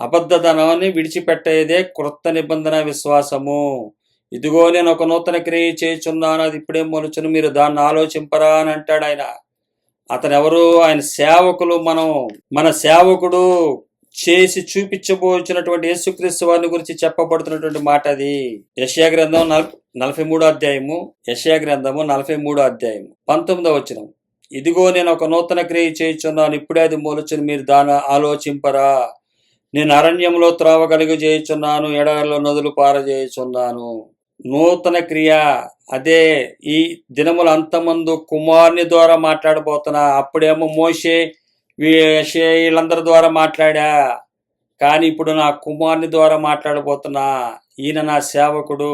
అబద్ధధనాన్ని విడిచిపెట్టేదే క్రొత్త నిబంధన విశ్వాసము. ఇదిగో నేను ఒక నూతన క్రియ చేయుచున్నాను అది ఇప్పుడే మనుచును మీరు దాన్ని ఆలోచింపరా అని అంటాడు ఆయన. అతను ఎవరు ఆయన సేవకులు మనం. మన సేవకుడు చేసి చూపించబోచినటువంటి యేసుక్రీస్తు వారిని గురించి చెప్పబడుతున్నటువంటి మాట అది. యశయా గ్రంథం నలభై మూడో అధ్యాయము. యశయా గ్రంథము నలభై మూడో అధ్యాయము. పంతొమ్మిదో వచ్చిన ఇదిగో నేను ఒక నూతన క్రియ చేయుచున్నాను ఇప్పుడే అది మూలచును మీరు దాని ఆలోచింపరా. నేను అరణ్యంలో త్రావ కలిగి చేయుచున్నాను ఎడారిలో నదులు పారజేయుచున్నాను. నూతన క్రియ అదే ఈ దినముల అంతమందు కుమారుని ద్వారా మాట్లాడబోతున్నా. అప్పుడేమో మోసే వీళ్ళందరి ద్వారా మాట్లాడా. కానీ ఇప్పుడు నా కుమారుని ద్వారా మాట్లాడబోతున్నా. ఈయన నా సేవకుడు.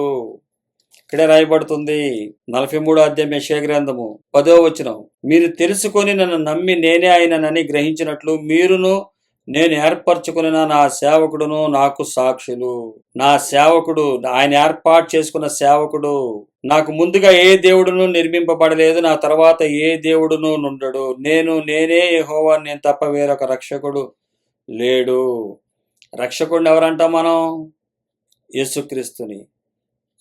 ఇక్కడే రాయబడుతుంది నలభై మూడో అధ్యాయం యశయ గ్రంథము. పదో వచనం. మీరు తెలుసుకొని నన్ను నమ్మి నేనే ఆయననని గ్రహించినట్లు మీరును నేను ఏర్పరచుకున్న నా సేవకుడును నాకు సాక్షులు. నా సేవకుడు ఆయన ఏర్పాటు చేసుకున్న సేవకుడు నాకు ముందుగా ఏ దేవుడును నిర్మింపబడలేదు నా తర్వాత ఏ దేవుడును నుండడు. నేను నేనే యహోవా నేను తప్ప వేరొక రక్షకుడు లేడు. రక్షకుడిని ఎవరంటాం మనం? యేసుక్రీస్తుని.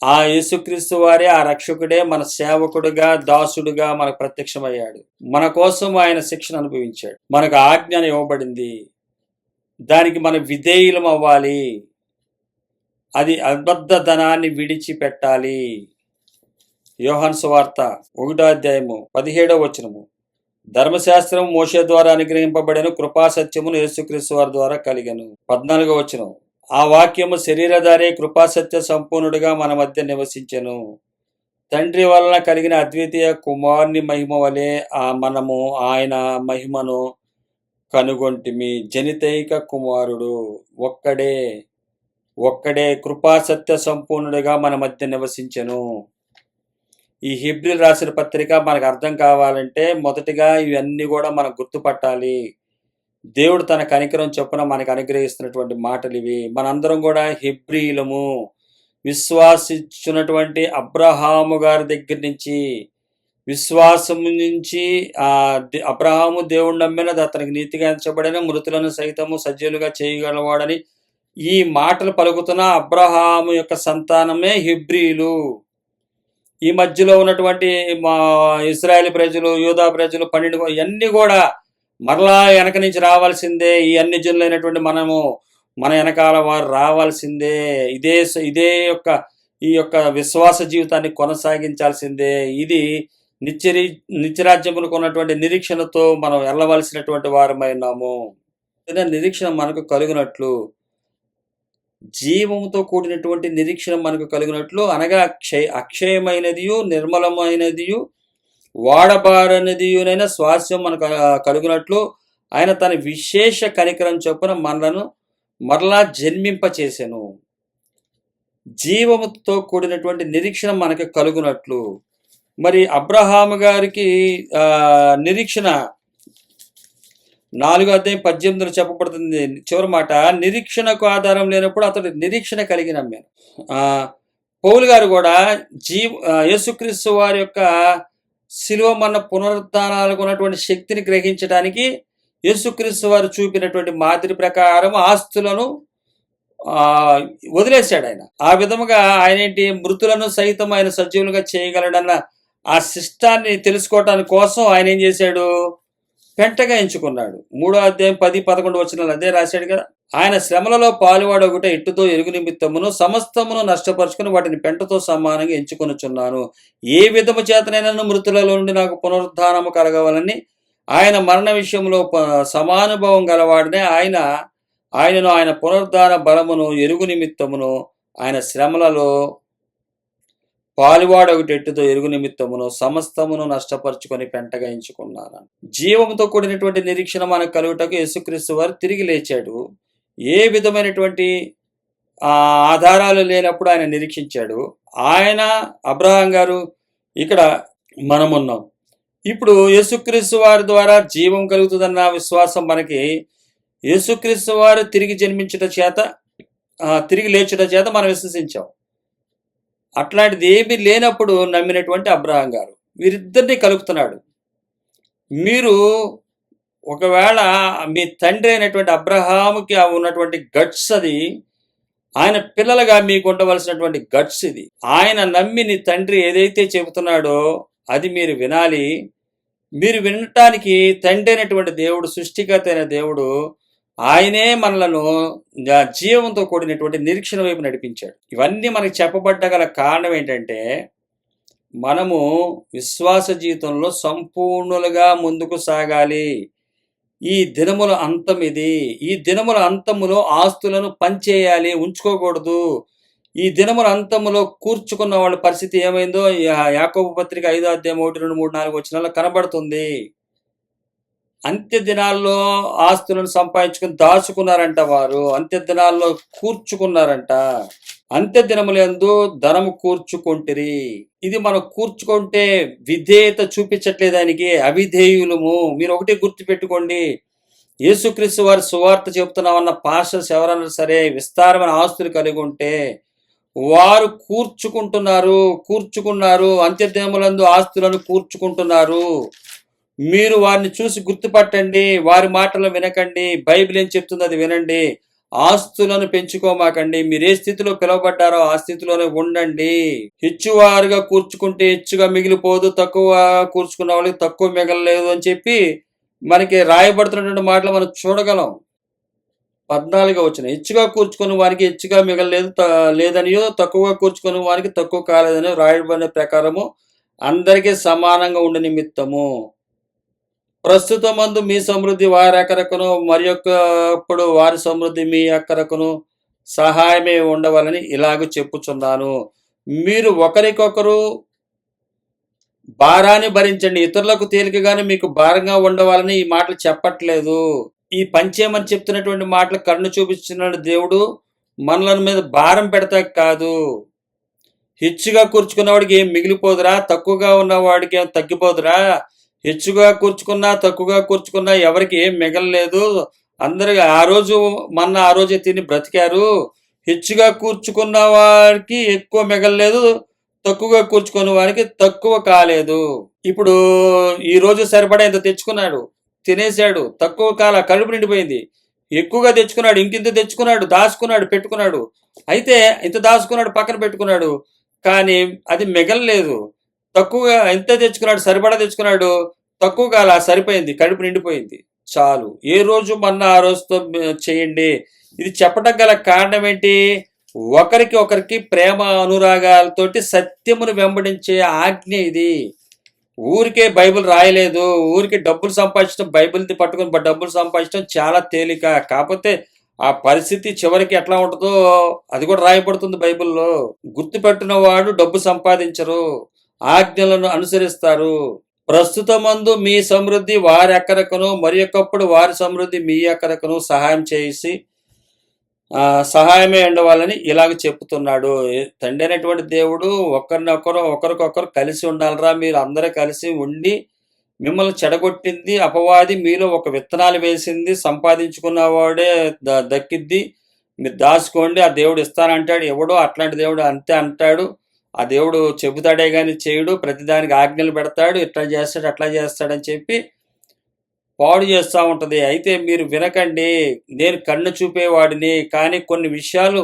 ఆ యేసుక్రీస్తు వారే ఆ రక్షకుడే మన సేవకుడుగా దాసుడుగా మనకు ప్రత్యక్షమయ్యాడు. మన కోసం ఆయన శిక్షణ అనుభవించాడు. మనకు ఆజ్ఞ ఇవ్వబడింది. దానికి మనం విధేయులం అవ్వాలి. అది అబద్ధ ధనాన్ని విడిచిపెట్టాలి. యోహన్ సువార్త ఒకటో అధ్యాయము పదిహేడో వచనము. ధర్మశాస్త్రం మోషే ద్వారా అనుగ్రహింపబడిన కృపాసత్యమును యేసుక్రీస్తు వారి ద్వారా కలిగను. పద్నాలుగో వచనం. ఆ వాక్యము శరీరధారే కృపాసత్య సంపూర్ణుడిగా మన మధ్య నివసించెను. తండ్రి వలన కలిగిన అద్వితీయ కుమారుని మహిమ వలె ఆ మనము ఆయన మహిమను కనుగొంటిమి జనితైక కుమారుడు ఒక్కడే ఒక్కడే కృపాసత్య సంపూర్ణుడిగా మన మధ్య నివసించెను. ఈ హిబ్రిల్ రాసిన పత్రిక మనకు అర్థం కావాలంటే మొదటిగా ఇవన్నీ కూడా మనం గుర్తుపట్టాలి. దేవుడు తన కనికరం చొప్పున మనకు అనుగ్రహిస్తున్నటువంటి మాటలు ఇవి. మనందరం కూడా హిబ్రీలము విశ్వాసించున్నటువంటి అబ్రహాము గారి దగ్గర నుంచి విశ్వాసం నుంచి ఆ అబ్రహాము దేవుడు నమ్మినది అతనికి నీతిగా ఎంచబడిన మృతులను సైతము సజ్జలుగా చేయగలవాడని ఈ మాటలు పలుకుతున్న అబ్రహాము యొక్క సంతానమే హిబ్రీలు. ఈ మధ్యలో ఉన్నటువంటి మా ఇస్రాయేల్ ప్రజలు యూదా ప్రజలు పన్నెండు ఇవన్నీ కూడా మరలా వెనక నుంచి రావాల్సిందే. ఈ అన్ని జనులైనటువంటి మనము మన వెనకాల వారు రావాల్సిందే. ఇదే స- ఇదే యొక్క ఈ యొక్క విశ్వాస జీవితాన్ని కొనసాగించాల్సిందే. ఇది నిత్యరి నిత్యరాజ్యములకు ఉన్నటువంటి నిరీక్షణతో మనం వెళ్ళవలసినటువంటి వారమైనాము నిరీక్షణ మనకు కలుగునట్లు జీవముతో కూడినటువంటి నిరీక్షణ మనకు కలిగినట్లు అనగా అక్షయ అక్షయమైనదియు నిర్మలమైనదియు వాడబారనిదియునైన స్వాస్యం మనకు కలుగునట్లు ఆయన తన విశేష కనికరం చొప్పున మనలను మరలా జన్మింపచేసెను. జీవముతో కూడినటువంటి నిరీక్షణ మనకు కలుగునట్లు మరి అబ్రహాము గారికి ఆ, నిరీక్షణ. నాలుగో అధ్యాయం పద్దెనిమిదిలో చెప్పబడుతుంది చివరి మాట నిరీక్షణకు ఆధారం లేనప్పుడు అతడు నిరీక్షణ కలిగి నమ్మాను. పౌలు గారు కూడా జీ యేసుక్రీస్తు వారి యొక్క శిలువ మన పునరుద్ధానాలకు ఉన్నటువంటి శక్తిని గ్రహించడానికి యేసుక్రీస్తు వారు చూపినటువంటి మాదిరి ప్రకారం ఆస్తులను ఆ, వదిలేశాడు ఆయన. ఆ విధముగా ఆయన ఏంటి మృతులను సైతం ఆయన సజీవులుగా చేయగలడన్న ఆ శిష్టాన్ని తెలుసుకోవటానికి కోసం ఆయన ఏం చేశాడు? పెంటగా ఎంచుకున్నాడు. మూడో అధ్యాయం పది పదకొండు వచ్చిన అదే రాశాడు కదా? ఆయన శ్రమలలో పాలువాడు ఒకటే ఇట్టుతో ఎరుగు నిమిత్తమును సమస్తమును నష్టపరుచుకుని వాటిని పెంటతో సమానంగా ఎంచుకొనుచున్నాను. ఏ విధము చేతనైనా మృతులలో నుండి నాకు పునరుద్ధానము కలగవాలని ఆయన మరణ విషయంలో సమానుభవం గలవాడనే ఆయన ఆయనను ఆయన పునరుద్ధాన బలమును ఎరుగు నిమిత్తమును ఆయన శ్రమలలో పాలివాడు ఒకటి ఎట్టుతో ఎరుగు నిమిత్తమును సమస్తమును నష్టపరుచుకొని పెంటగా ఎంచుకున్నాను జీవముతో కూడినటువంటి నిరీక్షణ మనకు కలుగుటకు యేసుక్రీస్తు వారు తిరిగి లేచాడు. ఏ విధమైనటువంటి ఆధారాలు లేనప్పుడు ఆయన నిరీక్షించాడు. ఆయన అబ్రహాం గారు ఇక్కడ మనమున్నాం. ఇప్పుడు యేసుక్రీస్తు వారి ద్వారా జీవం కలుగుతుందన్న విశ్వాసం మనకి యేసుక్రీస్తు వారు తిరిగి జన్మించుట చేత తిరిగి లేచుట చేత మనం విశ్వసించాం. అట్లాంటిది ఏమీ లేనప్పుడు నమ్మినటువంటి అబ్రహాం గారు. వీరిద్దరిని కలుపుతున్నాడు. మీరు ఒకవేళ మీ తండ్రి అయినటువంటి అబ్రహాముకి ఉన్నటువంటి గట్స్ అది ఆయన పిల్లలుగా మీకు ఉండవలసినటువంటి గట్స్ ఇది ఆయన నమ్మి నీ తండ్రి ఏదైతే చెబుతున్నాడో అది మీరు వినాలి. మీరు వినటానికి తండ్రి అయినటువంటి దేవుడు సృష్టికర్త అయిన దేవుడు ఆయనే మనలను జీవంతో కూడినటువంటి నిరీక్షణ వైపు నడిపించాడు. ఇవన్నీ మనకి చెప్పబడ్డగల కారణం ఏంటంటే మనము విశ్వాస జీవితంలో సంపూర్ణులుగా ముందుకు సాగాలి. ఈ దినముల అంతం ఇది. ఈ దినముల అంతములో ఆస్తులను పంచేయాలి ఉంచుకోకూడదు. ఈ దినముల అంతములో కూర్చుకున్న వాళ్ళ పరిస్థితి ఏమైందో యాకోబ పత్రిక ఐదో అధ్యాయం ఒకటి రెండు మూడు నాలుగు వచ్చిన కనబడుతుంది. అంత్య దినాల్లో ఆస్తులను సంపాదించుకుని దాచుకున్నారంట వారు అంత్య దినాల్లో కూర్చుకున్నారంట. అంత్య దినములందు ధనము కూర్చుకుంటిరి. ఇది మనం కూర్చుకుంటే విధేయత చూపించట్లేదు దానికి అవిధేయులము. మీరు ఒకటి గుర్తు పెట్టుకోండి యేసుక్రీస్తు వారి సువార్త చెప్తున్నామన్న పాస్టర్స్ ఎవరన్నా సరే విస్తారమైన ఆస్తులు కలిగి ఉంటే వారు కూర్చుకుంటున్నారు కూర్చుకున్నారు అంత్యదినములందు ఆస్తులను కూర్చుకుంటున్నారు. మీరు వారిని చూసి గుర్తుపట్టండి వారి మాటలు వినకండి బైబిల్ ఏం చెప్తుంది అది వినండి ఆస్తులను పెంచుకోమాకండి. మీరు ఏ స్థితిలో పిలువబడ్డారో ఆ స్థితిలోనే ఉండండి. హెచ్చువారుగా కూర్చుకుంటే హెచ్చుగా మిగిలిపోదు తక్కువ కూర్చుకున్న వాళ్ళకి తక్కువ మిగలలేదు అని చెప్పి మనకి రాయబడుతున్నటువంటి మాటలు మనం చూడగలం. పద్నాలుగు వచ్చిన హెచ్చుగా కూర్చుకుని వారికి హెచ్చుగా మిగలలేదు త- లేదనియో తక్కువగా కూర్చుకుని వారికి తక్కువ కాలేదని రాయబడిన ప్రకారము అందరికీ సమానంగా ఉండే నిమిత్తము. ప్రస్తుతమందు మీ సమృద్ధి వారి అక్కరకును మరి ఒక్కప్పుడు వారి సమృద్ధి మీ అక్కరకును సహాయమే ఉండవాలని ఇలాగ చెప్పుచున్నాను. మీరు ఒకరికొకరు భారాన్ని భరించండి. ఇతరులకు తేలికగానే మీకు భారంగా ఉండవాలని ఈ మాటలు చెప్పట్లేదు. ఈ పంచేమని చెప్తున్నటువంటి మాటలు కన్ను చూపిస్తున్నాడు దేవుడు మనల మీద భారం పెడతా కాదు. హెచ్చుగా కూర్చుకున్నవాడికి ఏం మిగిలిపోదురా? తక్కువగా ఉన్నవాడికి ఏం తగ్గిపోదురా? హెచ్చుగా కూర్చుకున్నా తక్కువగా కూర్చుకున్నా ఎవరికి ఏం మిగలలేదు. అందరు ఆ రోజు మొన్న ఆ రోజే తిని బ్రతికారు. హెచ్చుగా కూర్చుకున్న వారికి ఎక్కువ మిగలలేదు. తక్కువగా కూర్చుకున్న వారికి తక్కువ కాలేదు. ఇప్పుడు ఈ రోజు సరిపడా ఇంత తెచ్చుకున్నాడు. తినేశాడు. తక్కువ కాల కడుపు నిండిపోయింది. ఎక్కువగా తెచ్చుకున్నాడు. ఇంకింత తెచ్చుకున్నాడు. దాచుకున్నాడు. పెట్టుకున్నాడు. అయితే ఇంత దాచుకున్నాడు. పక్కన పెట్టుకున్నాడు. కానీ అది మిగలలేదు. తక్కువగా ఎంత తెచ్చుకున్నాడు సరిపడా తెచ్చుకున్నాడు? తక్కువగా అలా సరిపోయింది కడుపు నిండిపోయింది. చాలు. ఏ రోజు మొన్న ఆ రోజుతో చేయండి. ఇది చెప్పడం గల కారణం ఏంటి? ఒకరికి ఒకరికి ప్రేమ అనురాగాలతోటి సత్యమును వెంబడించే ఆజ్ఞ ఇది. ఊరికే బైబిల్ రాయలేదు. ఊరికే డబ్బులు సంపాదించడం బైబిల్ పట్టుకుని డబ్బులు సంపాదించడం చాలా తేలిక. కాకపోతే ఆ పరిస్థితి చివరికి ఎట్లా ఉంటుందో అది కూడా రాయబడుతుంది బైబిల్లో. గుర్తుపెట్టిన వాడు డబ్బు సంపాదించరు. ఆజ్ఞలను అనుసరిస్తారు. ప్రస్తుతమందు మీ సమృద్ధి వారి ఎక్కరకును మరి ఒకప్పుడు వారి సమృద్ధి మీ ఎక్కరకును సహాయం చేసి సహాయమే ఉండవాలని ఇలాగ చెప్తున్నాడు. తండ్రి అయినటువంటి దేవుడు ఒకరినొకరు ఒకరికొకరు కలిసి ఉండాలరా మీరు అందరూ కలిసి ఉండి మిమ్మల్ని చెడగొట్టింది అపవాది మీలో ఒక విత్తనాలు వేసింది సంపాదించుకున్నవాడే ద- దక్కిద్ది మీరు దాచుకోండి ఆ దేవుడు ఇస్తానంటాడు ఎవడో అట్లాంటి దేవుడు అంతే అంటాడు. ఆ దేవుడు చెబుతాడే కానీ చేయడు ప్రతిదానికి ఆజ్ఞలు పెడతాడు ఇట్లా చేస్తాడు అట్లా చేస్తాడని చెప్పి పాడు చేస్తూ ఉంటుంది. అయితే మీరు వినకండి నేను కన్ను చూపేవాడిని కానీ కొన్ని విషయాలు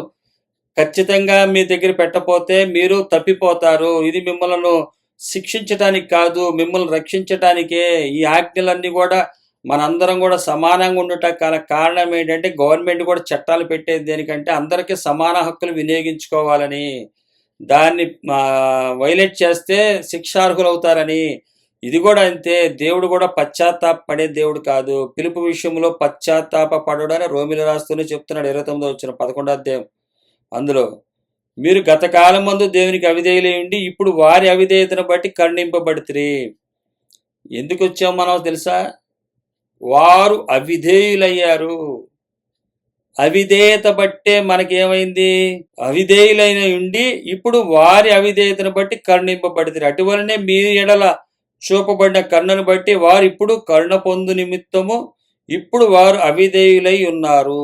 ఖచ్చితంగా మీ దగ్గర పెట్టపోతే మీరు తప్పిపోతారు. ఇది మిమ్మల్ని శిక్షించటానికి కాదు మిమ్మల్ని రక్షించటానికే. ఈ ఆజ్ఞలన్నీ కూడా మనందరం కూడా సమానంగా ఉండటం గల కారణం ఏంటంటే గవర్నమెంట్ కూడా చట్టాలు పెట్టేది దేనికంటే అందరికీ సమాన హక్కులు వినియోగించుకోవాలని. దాన్ని వైలేట్ చేస్తే శిక్షార్హులు అవుతారని ఇది కూడా అంతే. దేవుడు కూడా పశ్చాత్తాప పడే దేవుడు కాదు. పిలుపు విషయంలో పశ్చాత్తాప పడడని రోమిల రాస్తూనే చెప్తున్నాడు ఇరవై తొమ్మిదో వచ్చిన పదకొండో అధ్యాయం. అందులో మీరు గత కాలం మందు దేవునికి అవిధేయులేయండి ఇప్పుడు వారి అవిధేయతను బట్టి ఖండింపబడితిరి ఎందుకు వచ్చాం మనం తెలుసా? వారు అవిధేయులయ్యారు. అవిధేయత బట్టే మనకేమైంది? అవిధేయులైన ఉండి ఇప్పుడు వారి అవిధేయతను బట్టి కరుణింపబడితే అటువలనే మీ ఎడల చూపబడిన కరుణను బట్టి వారు ఇప్పుడు కరుణ పొందు నిమిత్తము ఇప్పుడు వారు అవిధేయులై ఉన్నారు.